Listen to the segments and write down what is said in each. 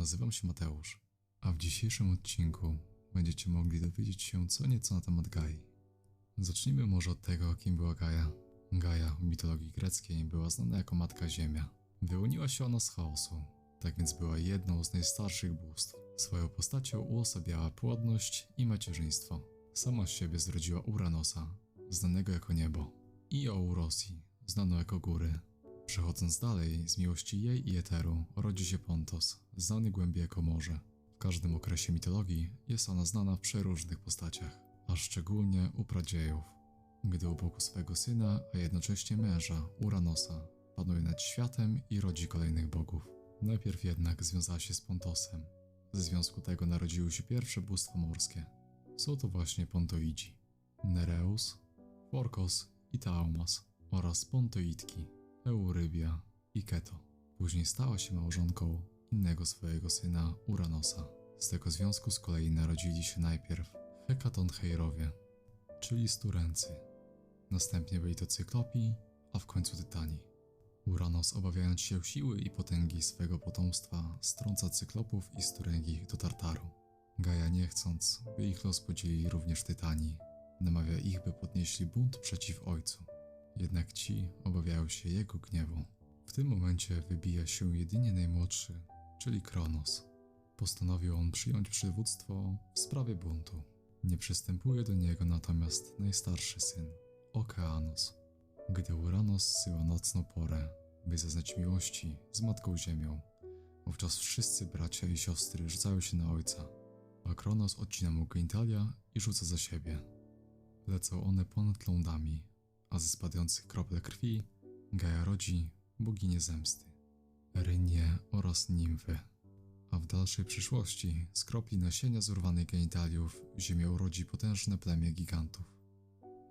nazywam się Mateusz, a w dzisiejszym odcinku będziecie mogli dowiedzieć się co nieco na temat Gai. Zacznijmy może od tego, kim była Gaia. Gaia w mitologii greckiej była znana jako Matka Ziemia. Wyłoniła się ona z chaosu, tak więc była jedną z najstarszych bóstw. Swoją postacią uosabiała płodność i macierzyństwo. Sama z siebie zrodziła Uranosa, znanego jako niebo, i Ourosi, znaną jako góry. Przechodząc dalej, z miłości jej i Eteru rodzi się Pontos, znany głębiej jako morze. W każdym okresie mitologii jest ona znana w przeróżnych postaciach, a szczególnie u pradziejów, gdy u boku swego syna, a jednocześnie męża, Uranosa, panuje nad światem i rodzi kolejnych bogów. Najpierw jednak związała się z Pontosem. Ze związku tego narodziły się pierwsze bóstwa morskie. Są to właśnie Pontoidzi. Nereus, Forkos i Taumas oraz Pontoidki, Eurybia i Keto. Później stała się małżonką innego swojego syna Uranosa. Z tego związku z kolei narodzili się najpierw Hekatoncheirowie, czyli Sturency. Następnie byli to Cyklopi, a w końcu Tytani. Uranos, obawiając się siły i potęgi swego potomstwa, strąca Cyklopów i Sturęgich do Tartaru. Gaja nie chcąc, by ich los podzielili również Tytani, namawia ich, by podnieśli bunt przeciw ojcu. Jednak ci obawiają się jego gniewu. W tym momencie wybija się jedynie najmłodszy, czyli Kronos. Postanowił on przyjąć przywództwo w sprawie buntu. Nie przystępuje do niego natomiast najstarszy syn, Okeanos. Gdy Uranos zsyła nocną porę, by zaznać miłości z Matką Ziemią, wówczas wszyscy bracia i siostry rzucają się na ojca, a Kronos odcina mu genitalia i rzuca za siebie. Lecą one ponad lądami, a ze spadających krople krwi Gaja rodzi boginię zemsty, Erynię oraz nimfy. A w dalszej przyszłości z kropli nasienia z urwanych genitaliów ziemia urodzi potężne plemię gigantów.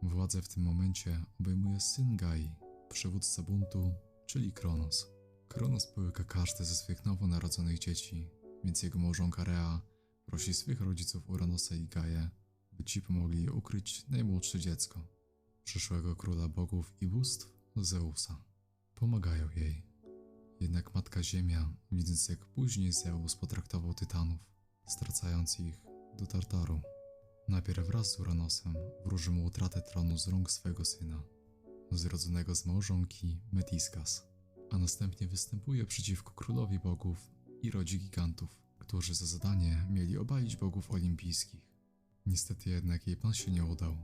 Władzę w tym momencie obejmuje syn Gai, przywódca buntu, czyli Kronos. Kronos połyka każde ze swych nowonarodzonych dzieci, więc jego małżonka Rea prosi swych rodziców Uranosa i Gaję, by ci pomogli ukryć najmłodsze dziecko, przyszłego króla bogów i bóstw Zeusa. Pomagają jej. Jednak Matka Ziemia, widząc jak później Zeus potraktował Tytanów, stracając ich do Tartaru, najpierw wraz z Uranosem wróży mu utratę tronu z rąk swego syna, zrodzonego z małżonki Metiskas, a następnie występuje przeciwko królowi bogów i rodzi gigantów, którzy za zadanie mieli obalić bogów olimpijskich. Niestety jednak jej plan się nie udał,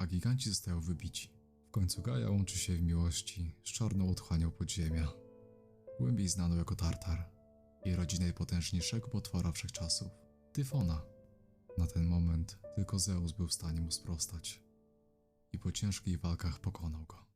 a giganci zostają wybici. W końcu Gaja łączy się w miłości z czarną otchłanią podziemia, głębiej znaną jako Tartar, i rodzi najpotężniejszego potwora wszechczasów, Tyfona. Na ten moment tylko Zeus był w stanie mu sprostać i po ciężkich walkach pokonał go.